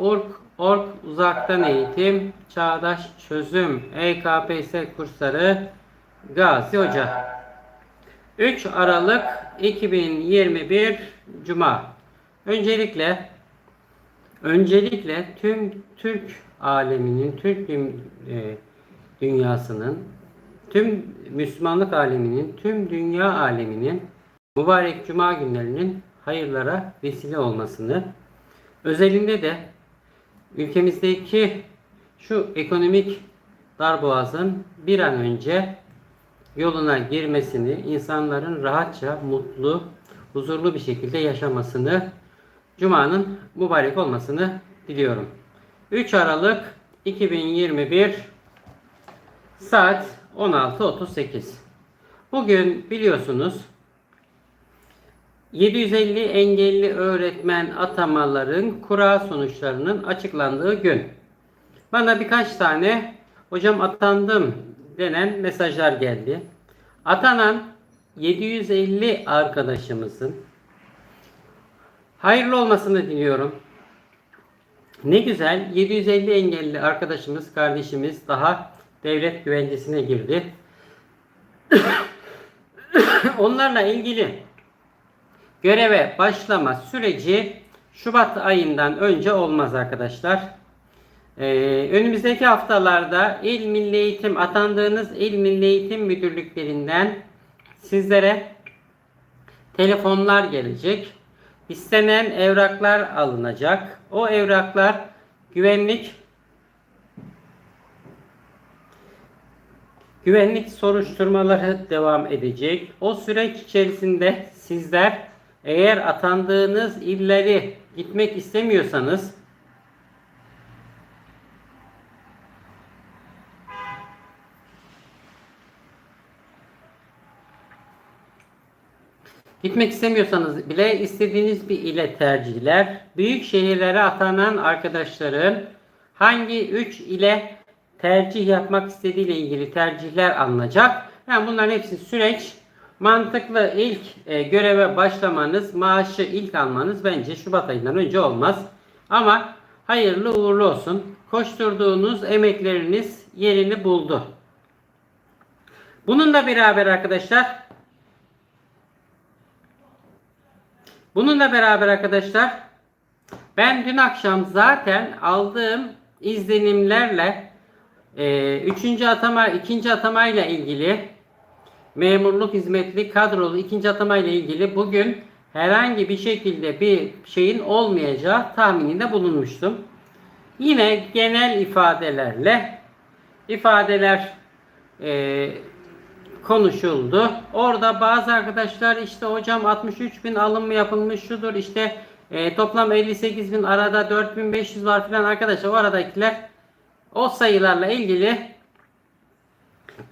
Ork, Ork uzaktan eğitim, çağdaş çözüm, EKPS kursları, Gazi Hoca. 3 Aralık 2021 Cuma. Öncelikle öncelikle tüm Türk aleminin, Türk e, dünyasının, tüm Müslümanlık aleminin, tüm dünya aleminin mübarek cuma günlerinin hayırlara vesile olmasını, özelinde de ülkemizdeki şu ekonomik darboğazın bir an önce yoluna girmesini, insanların rahatça, mutlu, huzurlu bir şekilde yaşamasını, Cuma'nın mübarek olmasını diliyorum. 3 Aralık 2021 saat 16.38. Bugün biliyorsunuz 750 engelli öğretmen atamaların kura sonuçlarının açıklandığı gün. Bana birkaç tane hocam atandım denen mesajlar geldi. Atanan 750 arkadaşımızın hayırlı olmasını diliyorum. Ne güzel 750 engelli arkadaşımız, kardeşimiz daha devlet güvencesine girdi. Onlarla ilgili göreve başlama süreci Şubat ayından önce olmaz arkadaşlar. Ee, önümüzdeki haftalarda İl Milli Eğitim atandığınız İl Milli Eğitim Müdürlüklerinden sizlere telefonlar gelecek. İstenen evraklar alınacak. O evraklar güvenlik güvenlik soruşturmaları devam edecek. O süreç içerisinde sizler eğer atandığınız illeri gitmek istemiyorsanız Gitmek istemiyorsanız bile istediğiniz bir ile tercihler, büyük şehirlere atanan arkadaşların hangi 3 ile tercih yapmak istediği ile ilgili tercihler alınacak. Yani bunların hepsi süreç. Mantıklı ilk e, göreve başlamanız, maaşı ilk almanız bence Şubat ayından önce olmaz. Ama hayırlı uğurlu olsun. Koşturduğunuz emekleriniz yerini buldu. Bununla beraber arkadaşlar Bununla beraber arkadaşlar ben dün akşam zaten aldığım izlenimlerle e, üçüncü atama, ikinci atama ile ilgili memurluk hizmetli kadrolu ikinci atama ile ilgili bugün herhangi bir şekilde bir şeyin olmayacağı tahmininde bulunmuştum. Yine genel ifadelerle ifadeler e, konuşuldu. Orada bazı arkadaşlar işte hocam 63 bin alım mı yapılmış şudur işte e, toplam 58 bin arada 4500 var filan arkadaşlar o aradakiler o sayılarla ilgili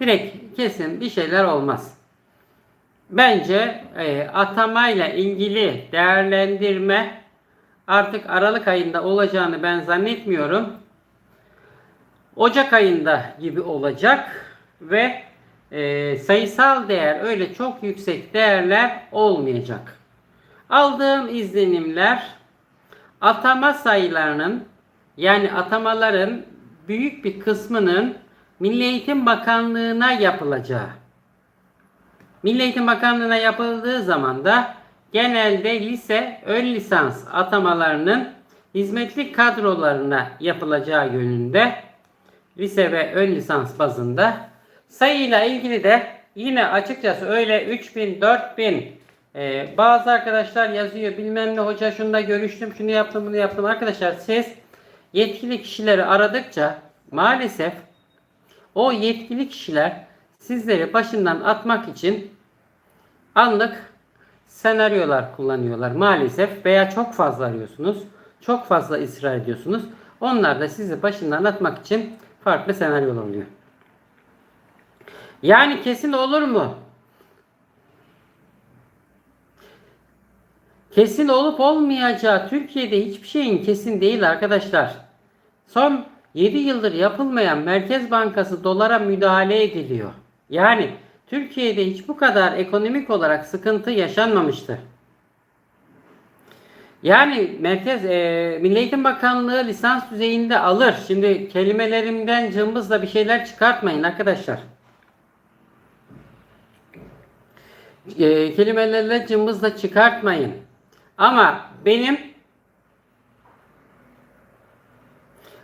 direkt kesin bir şeyler olmaz. Bence e, atamayla ilgili değerlendirme artık Aralık ayında olacağını ben zannetmiyorum. Ocak ayında gibi olacak ve e, sayısal değer öyle çok yüksek değerler olmayacak. Aldığım izlenimler atama sayılarının yani atamaların büyük bir kısmının Milli Eğitim Bakanlığı'na yapılacağı. Milli Eğitim Bakanlığı'na yapıldığı zaman da genelde lise ön lisans atamalarının hizmetli kadrolarına yapılacağı yönünde lise ve ön lisans bazında sayıyla ilgili de yine açıkçası öyle 3000 4000 e, bazı arkadaşlar yazıyor bilmem ne hoca şunda görüştüm şunu yaptım bunu yaptım arkadaşlar siz yetkili kişileri aradıkça maalesef o yetkili kişiler sizleri başından atmak için anlık senaryolar kullanıyorlar maalesef veya çok fazla arıyorsunuz. Çok fazla ısrar ediyorsunuz. Onlar da sizi başından atmak için farklı senaryolar oluyor. Yani kesin olur mu? Kesin olup olmayacağı Türkiye'de hiçbir şeyin kesin değil arkadaşlar. Son 7 yıldır yapılmayan Merkez Bankası dolara müdahale ediliyor. Yani Türkiye'de hiç bu kadar ekonomik olarak sıkıntı yaşanmamıştır. Yani Merkez e, Milli Eğitim Bakanlığı lisans düzeyinde alır. Şimdi kelimelerimden cımbızla bir şeyler çıkartmayın arkadaşlar. E, kelimelerle cımbızla çıkartmayın. Ama benim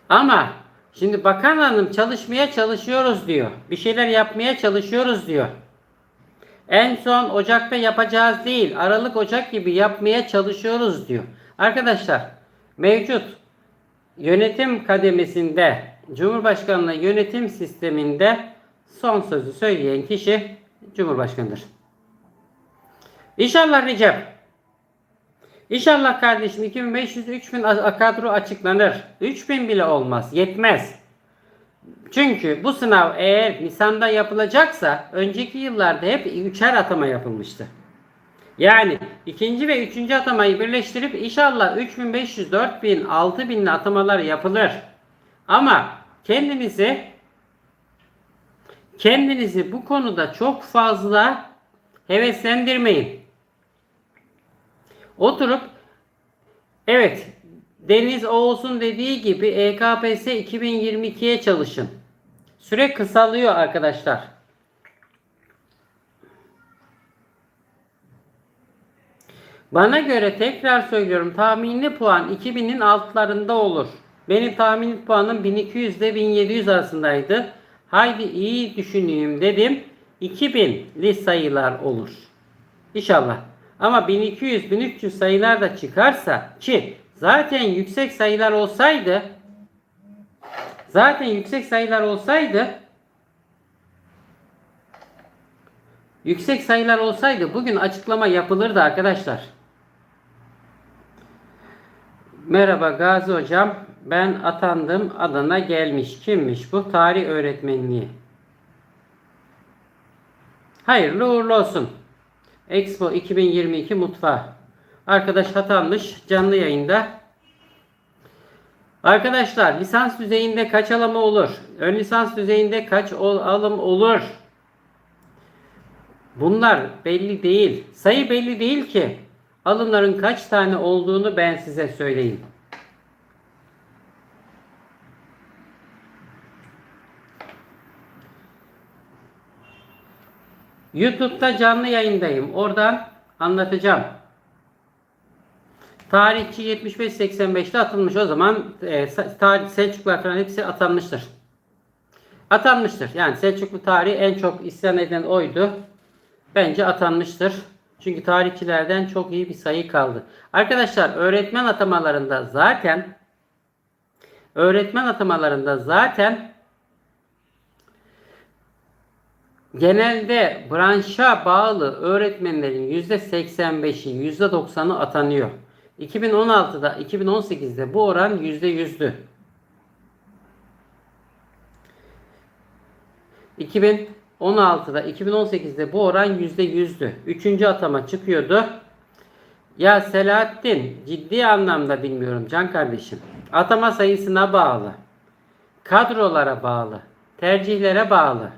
ama şimdi bakan hanım çalışmaya çalışıyoruz diyor. Bir şeyler yapmaya çalışıyoruz diyor. En son Ocak'ta yapacağız değil, Aralık Ocak gibi yapmaya çalışıyoruz diyor. Arkadaşlar mevcut yönetim kademesinde Cumhurbaşkanlığı yönetim sisteminde son sözü söyleyen kişi Cumhurbaşkanıdır. İnşallah Recep. İnşallah kardeşim 2500-3000 kadro açıklanır. 3000 bile olmaz. Yetmez. Çünkü bu sınav eğer Nisan'da yapılacaksa önceki yıllarda hep üçer atama yapılmıştı. Yani ikinci ve üçüncü atamayı birleştirip inşallah 3500, 4000, 6000 atamalar yapılır. Ama kendinizi kendinizi bu konuda çok fazla heveslendirmeyin. Oturup evet Deniz Oğuz'un dediği gibi EKPS 2022'ye çalışın. Süre kısalıyor arkadaşlar. Bana göre tekrar söylüyorum tahminli puan 2000'in altlarında olur. Benim tahminli puanım 1200 ile 1700 arasındaydı. Haydi iyi düşüneyim dedim. 2000'li sayılar olur. İnşallah. Ama 1200-1300 sayılar da çıkarsa ki zaten yüksek sayılar olsaydı zaten yüksek sayılar olsaydı yüksek sayılar olsaydı bugün açıklama yapılırdı arkadaşlar. Merhaba Gazi hocam. Ben atandım. Adana gelmiş. Kimmiş bu? Tarih öğretmenliği. Hayırlı uğurlu olsun. Expo 2022 mutfağı. Arkadaş atanmış canlı yayında. Arkadaşlar lisans düzeyinde kaç alımı olur? Ön lisans düzeyinde kaç alım olur? Bunlar belli değil. Sayı belli değil ki. Alımların kaç tane olduğunu ben size söyleyeyim. YouTube'da canlı yayındayım. Oradan anlatacağım. Tarihçi 75-85'te atılmış. O zaman e, tarih, Selçuklular falan hepsi atanmıştır. Atanmıştır. Yani Selçuklu tarihi en çok isyan eden oydu. Bence atanmıştır. Çünkü tarihçilerden çok iyi bir sayı kaldı. Arkadaşlar öğretmen atamalarında zaten öğretmen atamalarında zaten genelde branşa bağlı öğretmenlerin %85'i %90'ı atanıyor. 2016'da 2018'de bu oran %100'dü. 2016'da 2018'de bu oran %100'dü. Üçüncü atama çıkıyordu. Ya Selahattin ciddi anlamda bilmiyorum can kardeşim. Atama sayısına bağlı. Kadrolara bağlı. Tercihlere bağlı.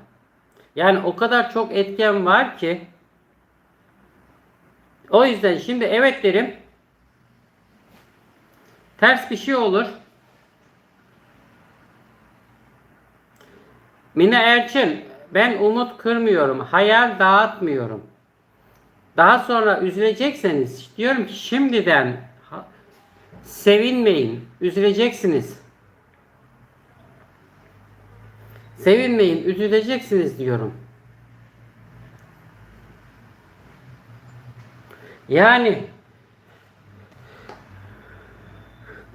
Yani o kadar çok etken var ki o yüzden şimdi evet derim. Ters bir şey olur. Mine Erçin ben umut kırmıyorum. Hayal dağıtmıyorum. Daha sonra üzülecekseniz diyorum ki şimdiden sevinmeyin. Üzüleceksiniz. Sevinmeyin, üzüleceksiniz diyorum. Yani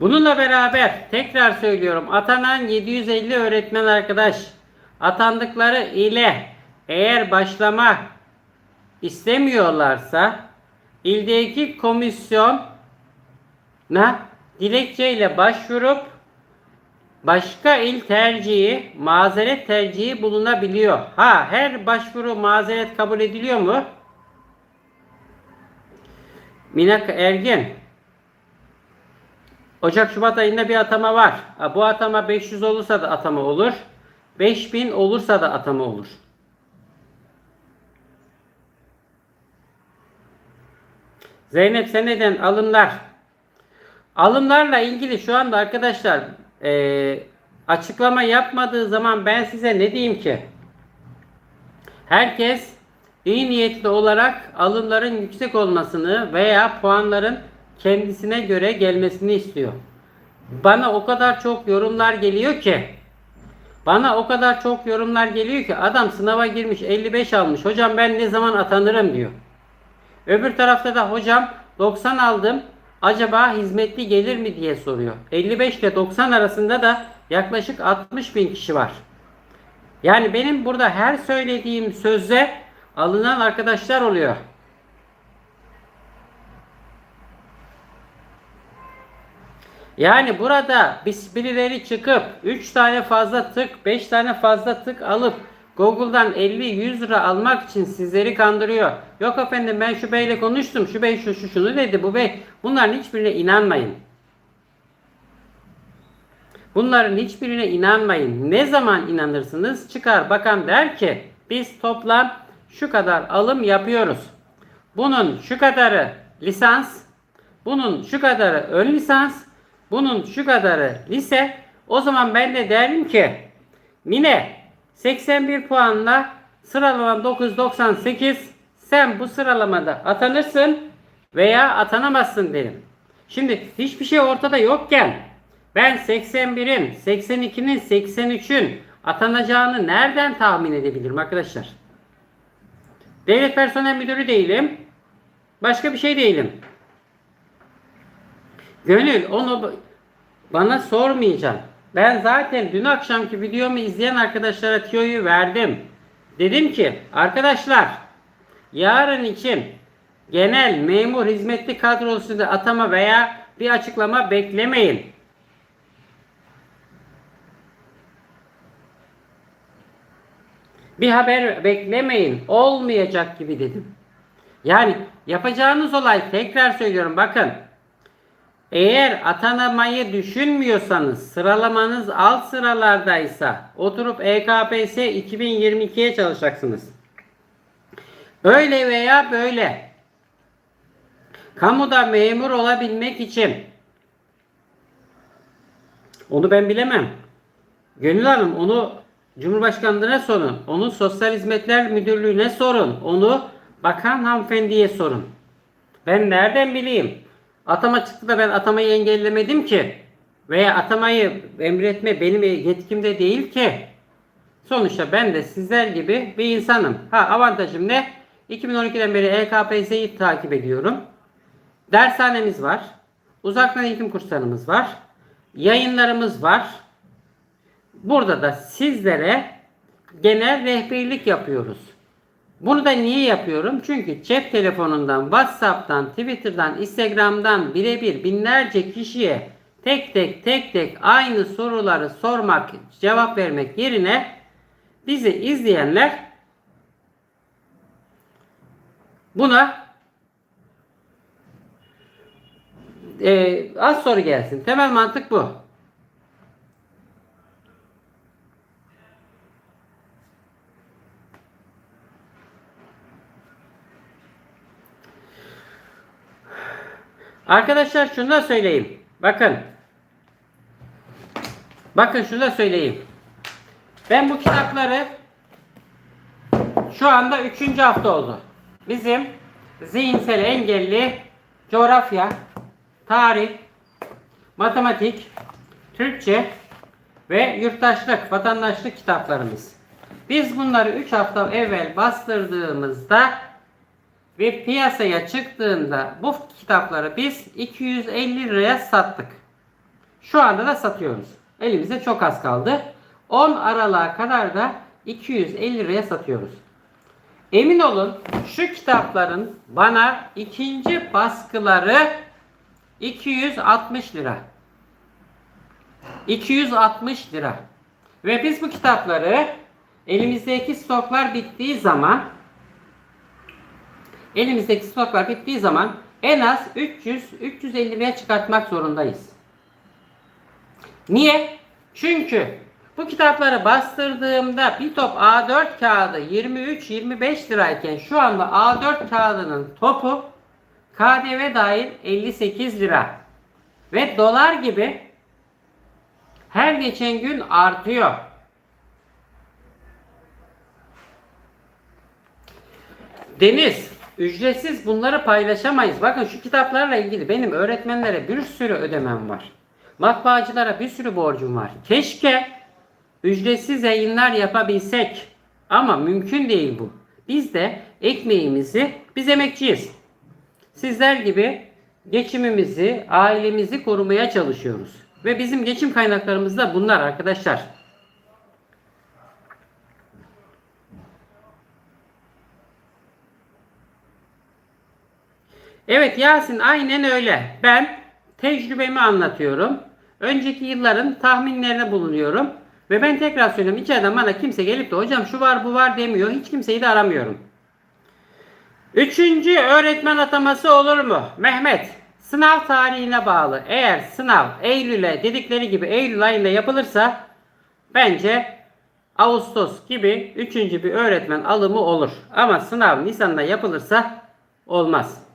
bununla beraber tekrar söylüyorum atanan 750 öğretmen arkadaş atandıkları ile eğer başlama istemiyorlarsa ildeki komisyona dilekçeyle başvurup başka il tercihi, mazeret tercihi bulunabiliyor. Ha her başvuru mazeret kabul ediliyor mu? Minak Ergin. Ocak Şubat ayında bir atama var. Bu atama 500 olursa da atama olur. 5000 olursa da atama olur. Zeynep seneden alımlar Alımlarla ilgili şu anda arkadaşlar e, açıklama yapmadığı zaman ben size ne diyeyim ki? Herkes iyi niyetli olarak alımların yüksek olmasını veya puanların kendisine göre gelmesini istiyor. Bana o kadar çok yorumlar geliyor ki bana o kadar çok yorumlar geliyor ki adam sınava girmiş 55 almış. Hocam ben ne zaman atanırım diyor. Öbür tarafta da hocam 90 aldım. Acaba hizmetli gelir mi diye soruyor. 55 ile 90 arasında da yaklaşık 60 bin kişi var. Yani benim burada her söylediğim sözde alınan arkadaşlar oluyor. Yani burada birileri çıkıp 3 tane fazla tık, 5 tane fazla tık alıp Google'dan 50-100 lira almak için sizleri kandırıyor. Yok efendim ben şu beyle konuştum. Şu bey şu, şu şunu dedi. Bu bey. Bunların hiçbirine inanmayın. Bunların hiçbirine inanmayın. Ne zaman inanırsınız? Çıkar bakan der ki biz toplam şu kadar alım yapıyoruz. Bunun şu kadarı lisans, bunun şu kadarı ön lisans, bunun şu kadarı lise. O zaman ben de derim ki Mine 81 puanla sıralaman 998 sen bu sıralamada atanırsın veya atanamazsın derim. Şimdi hiçbir şey ortada yokken ben 81'in, 82'nin, 83'ün atanacağını nereden tahmin edebilirim arkadaşlar? Devlet personel müdürü değilim. Başka bir şey değilim. Gönül onu bana sormayacaksın. Ben zaten dün akşamki videomu izleyen arkadaşlara tiyoyu verdim. Dedim ki arkadaşlar yarın için genel memur hizmetli kadrosunda atama veya bir açıklama beklemeyin. Bir haber beklemeyin. Olmayacak gibi dedim. Yani yapacağınız olay tekrar söylüyorum bakın. Eğer atanamayı düşünmüyorsanız sıralamanız alt sıralardaysa oturup EKPS 2022'ye çalışacaksınız. Öyle veya böyle kamuda memur olabilmek için onu ben bilemem. Gönül Hanım onu Cumhurbaşkanlığına sorun. Onu Sosyal Hizmetler Müdürlüğü'ne sorun. Onu bakan hanımefendiye sorun. Ben nereden bileyim? Atama çıktı da ben atamayı engellemedim ki. Veya atamayı emretme benim yetkimde değil ki. Sonuçta ben de sizler gibi bir insanım. Ha avantajım ne? 2012'den beri EKPS'yi takip ediyorum. Dershanemiz var. Uzaktan eğitim kurslarımız var. Yayınlarımız var. Burada da sizlere genel rehberlik yapıyoruz. Bunu da niye yapıyorum? Çünkü cep telefonundan, WhatsApp'tan, Twitter'dan, Instagram'dan birebir binlerce kişiye tek tek tek tek aynı soruları sormak, cevap vermek yerine bizi izleyenler buna e, az soru gelsin. Temel mantık bu. Arkadaşlar şunu da söyleyeyim. Bakın. Bakın şunu da söyleyeyim. Ben bu kitapları şu anda 3. hafta oldu. Bizim zihinsel engelli coğrafya, tarih, matematik, Türkçe ve yurttaşlık, vatandaşlık kitaplarımız. Biz bunları 3 hafta evvel bastırdığımızda ve piyasaya çıktığında bu kitapları biz 250 liraya sattık. Şu anda da satıyoruz. Elimizde çok az kaldı. 10 Aralık'a kadar da 250 liraya satıyoruz. Emin olun şu kitapların bana ikinci baskıları 260 lira. 260 lira. Ve biz bu kitapları elimizdeki stoklar bittiği zaman elimizdeki stoklar bittiği zaman en az 300-350 liraya çıkartmak zorundayız. Niye? Çünkü bu kitapları bastırdığımda bir top A4 kağıdı 23-25 lirayken şu anda A4 kağıdının topu KDV dahil 58 lira. Ve dolar gibi her geçen gün artıyor. Deniz, ücretsiz bunları paylaşamayız. Bakın şu kitaplarla ilgili benim öğretmenlere bir sürü ödemem var. Matbaacılara bir sürü borcum var. Keşke ücretsiz yayınlar yapabilsek. Ama mümkün değil bu. Biz de ekmeğimizi, biz emekçiyiz. Sizler gibi geçimimizi, ailemizi korumaya çalışıyoruz. Ve bizim geçim kaynaklarımız da bunlar arkadaşlar. Evet Yasin aynen öyle. Ben tecrübemi anlatıyorum. Önceki yılların tahminlerine bulunuyorum. Ve ben tekrar söylüyorum içeriden bana kimse gelip de hocam şu var bu var demiyor. Hiç kimseyi de aramıyorum. Üçüncü öğretmen ataması olur mu? Mehmet sınav tarihine bağlı. Eğer sınav Eylül'e dedikleri gibi Eylül ayında yapılırsa bence Ağustos gibi üçüncü bir öğretmen alımı olur. Ama sınav Nisan'da yapılırsa olmaz.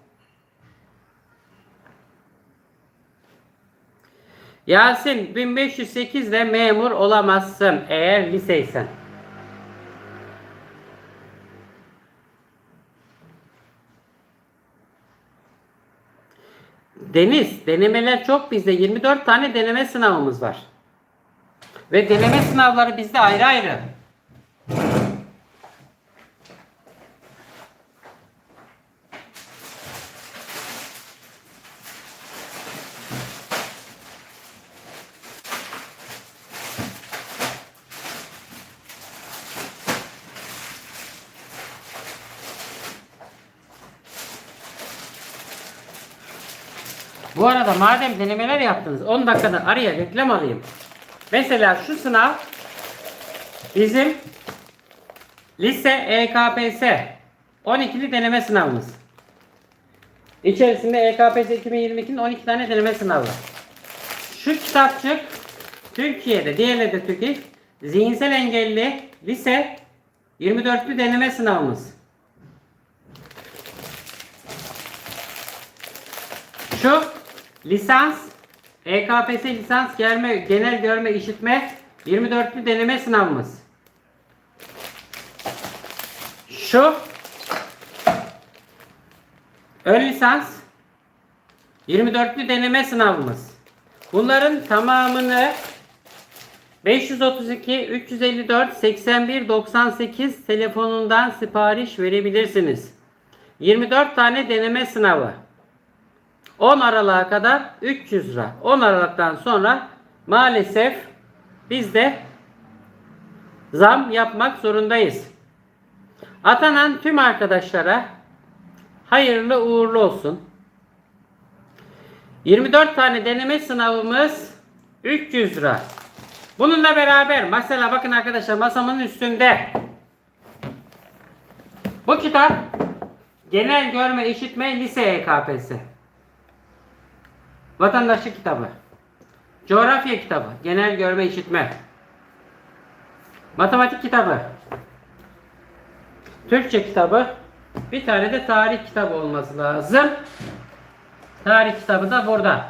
Yasin 1508 ile memur olamazsın eğer liseysen. Deniz, denemeler çok bizde. 24 tane deneme sınavımız var. Ve deneme sınavları bizde ayrı ayrı. Bu arada madem denemeler yaptınız 10 dakikada araya reklam alayım. Mesela şu sınav bizim lise EKPS 12'li deneme sınavımız. İçerisinde EKPS 2022'nin 12 tane deneme sınavı. Şu kitapçık Türkiye'de, diğerleri de Türkiye zihinsel engelli lise 24'lü deneme sınavımız. Şu lisans EKPS lisans gelme, genel görme işitme 24'lü deneme sınavımız. Şu ön lisans 24'lü deneme sınavımız. Bunların tamamını 532 354 81 98 telefonundan sipariş verebilirsiniz. 24 tane deneme sınavı. 10 Aralık'a kadar 300 lira. 10 Aralık'tan sonra maalesef biz de zam yapmak zorundayız. Atanan tüm arkadaşlara hayırlı uğurlu olsun. 24 tane deneme sınavımız 300 lira. Bununla beraber mesela bakın arkadaşlar masamın üstünde bu kitap genel görme işitme lise EKPS. Vatandaşlık kitabı. Coğrafya kitabı. Genel görme işitme. Matematik kitabı. Türkçe kitabı. Bir tane de tarih kitabı olması lazım. Tarih kitabı da burada.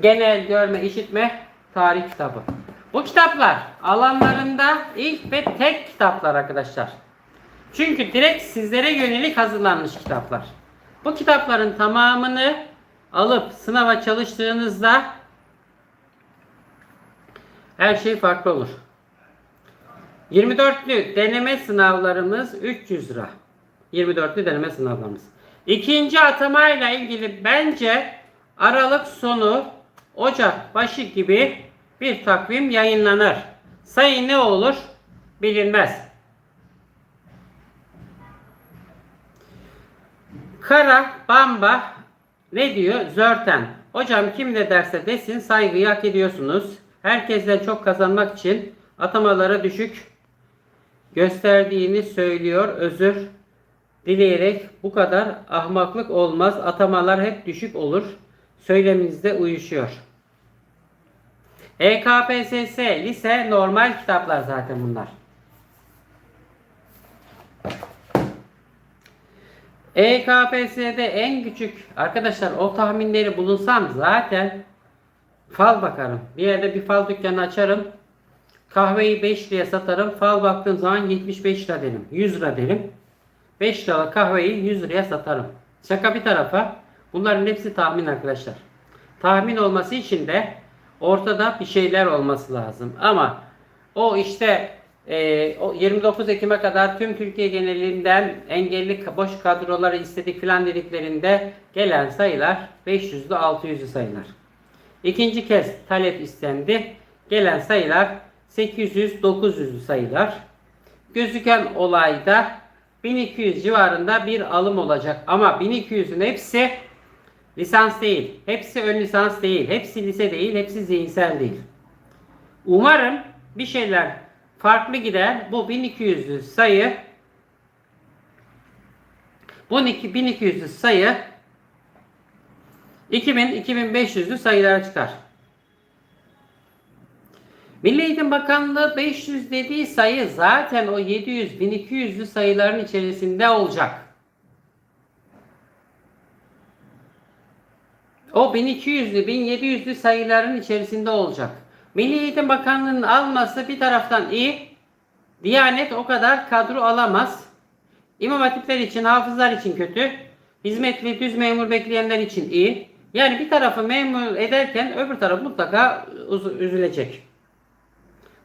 Genel görme işitme tarih kitabı. Bu kitaplar alanlarında ilk ve tek kitaplar arkadaşlar. Çünkü direkt sizlere yönelik hazırlanmış kitaplar. Bu kitapların tamamını alıp sınava çalıştığınızda her şey farklı olur. 24'lü deneme sınavlarımız 300 lira. 24'lü deneme sınavlarımız. İkinci atamayla ilgili bence Aralık sonu Ocak başı gibi bir takvim yayınlanır. Sayı ne olur bilinmez. Kara, bamba, ne diyor? Zörten. Hocam kim ne derse desin saygıyı hak ediyorsunuz. Herkesten çok kazanmak için atamalara düşük gösterdiğini söylüyor. Özür dileyerek bu kadar ahmaklık olmaz. Atamalar hep düşük olur. Söyleminizde uyuşuyor. EKPSS lise normal kitaplar zaten bunlar. EKPS'de en küçük arkadaşlar o tahminleri bulunsam zaten fal bakarım. Bir yerde bir fal dükkanı açarım. Kahveyi 5 liraya satarım. Fal baktığım zaman 75 lira derim. 100 lira derim. 5 liralık kahveyi 100 liraya satarım. Şaka bir tarafa. Bunların hepsi tahmin arkadaşlar. Tahmin olması için de ortada bir şeyler olması lazım. Ama o işte 29 Ekim'e kadar tüm Türkiye genelinden engelli boş kadroları istedik filan dediklerinde gelen sayılar 500'lü 600'lü sayılar. İkinci kez talep istendi. Gelen sayılar 800-900'lü sayılar. Gözüken olayda 1200 civarında bir alım olacak. Ama 1200'ün hepsi lisans değil. Hepsi ön lisans değil. Hepsi lise değil. Hepsi zihinsel değil. Umarım bir şeyler farklı gider. Bu 1200'lü sayı bu 1200'lü sayı 2000-2500'lü sayılara çıkar. Milli Eğitim Bakanlığı 500 dediği sayı zaten o 700-1200'lü sayıların içerisinde olacak. O 1200'lü, 1700'lü sayıların içerisinde olacak. Milli Eğitim Bakanlığı'nın alması bir taraftan iyi. Diyanet o kadar kadro alamaz. İmam hatipler için, hafızlar için kötü. Hizmetli düz memur bekleyenler için iyi. Yani bir tarafı memur ederken öbür taraf mutlaka üzülecek.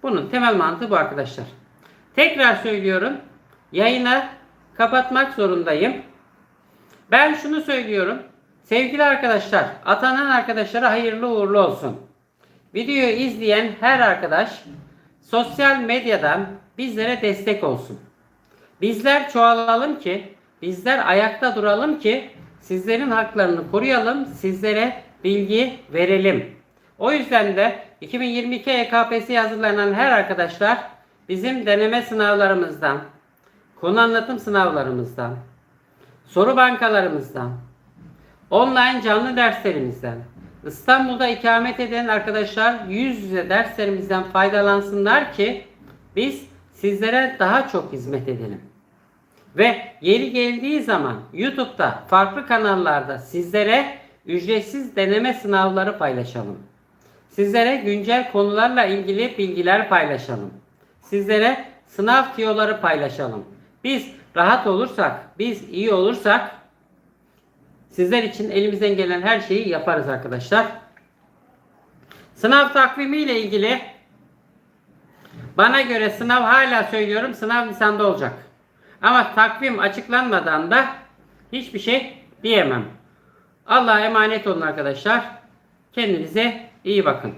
Bunun temel mantığı bu arkadaşlar. Tekrar söylüyorum. Yayını kapatmak zorundayım. Ben şunu söylüyorum. Sevgili arkadaşlar, atanan arkadaşlara hayırlı uğurlu olsun. Videoyu izleyen her arkadaş sosyal medyadan bizlere destek olsun. Bizler çoğalalım ki, bizler ayakta duralım ki sizlerin haklarını koruyalım, sizlere bilgi verelim. O yüzden de 2022 EKPS'ye hazırlanan her arkadaşlar bizim deneme sınavlarımızdan, konu anlatım sınavlarımızdan, soru bankalarımızdan, online canlı derslerimizden, İstanbul'da ikamet eden arkadaşlar yüz yüze derslerimizden faydalansınlar ki biz sizlere daha çok hizmet edelim. Ve yeri geldiği zaman YouTube'da farklı kanallarda sizlere ücretsiz deneme sınavları paylaşalım. Sizlere güncel konularla ilgili bilgiler paylaşalım. Sizlere sınav tiyoları paylaşalım. Biz rahat olursak, biz iyi olursak sizler için elimizden gelen her şeyi yaparız arkadaşlar. Sınav takvimi ile ilgili bana göre sınav hala söylüyorum sınav Nisan'da olacak. Ama takvim açıklanmadan da hiçbir şey diyemem. Allah'a emanet olun arkadaşlar. Kendinize iyi bakın.